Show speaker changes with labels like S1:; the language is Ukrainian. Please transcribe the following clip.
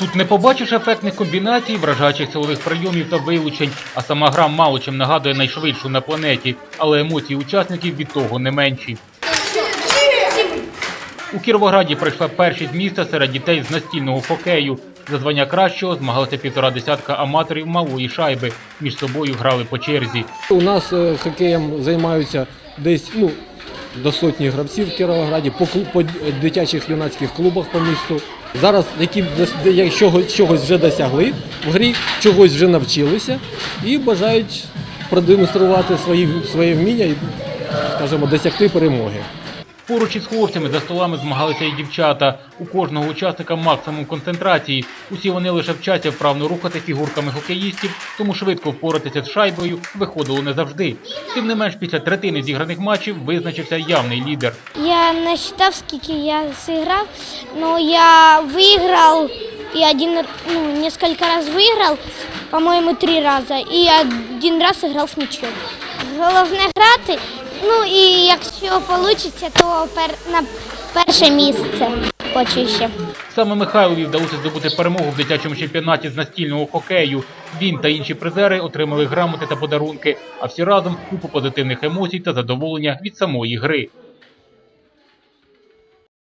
S1: Тут не побачиш ефектних комбінацій, вражаючих силових прийомів та вилучень, а сама гра мало чим нагадує найшвидшу на планеті, але емоції учасників від того не менші. У Кіровограді пройшла першість міста серед дітей з настільного хокею. За звання кращого змагалися півтора десятка аматорів малої шайби. Між собою грали по черзі.
S2: У нас е, хокеєм займаються десь ну, до сотні гравців в Кіровограді, по, по дитячих юнацьких клубах по місту. Зараз які чогось, чогось вже досягли в грі, чогось вже навчилися і бажають продемонструвати свої, своє вміння і, скажімо, досягти перемоги.
S1: Поруч із хлопцями за столами змагалися і дівчата. У кожного учасника максимум концентрації. Усі вони лише вчаться вправно рухати фігурками хокеїстів, тому швидко впоратися з шайбою виходило не завжди. Тим не менш, після третини зіграних матчів визначився явний лідер.
S3: Я не считав, скільки я зіграв, але я виграв і один, ну, несколько раз виграв, по-моєму, три рази, і один раз грав з м'ячом. Головне грати, ну і якщо вийде, то пер, на перше місце хочу ще.
S1: Саме Михайлові вдалося здобути перемогу в дитячому чемпіонаті з настільного хокею. Він та інші призери отримали грамоти та подарунки, а всі разом купу позитивних емоцій та задоволення від самої гри.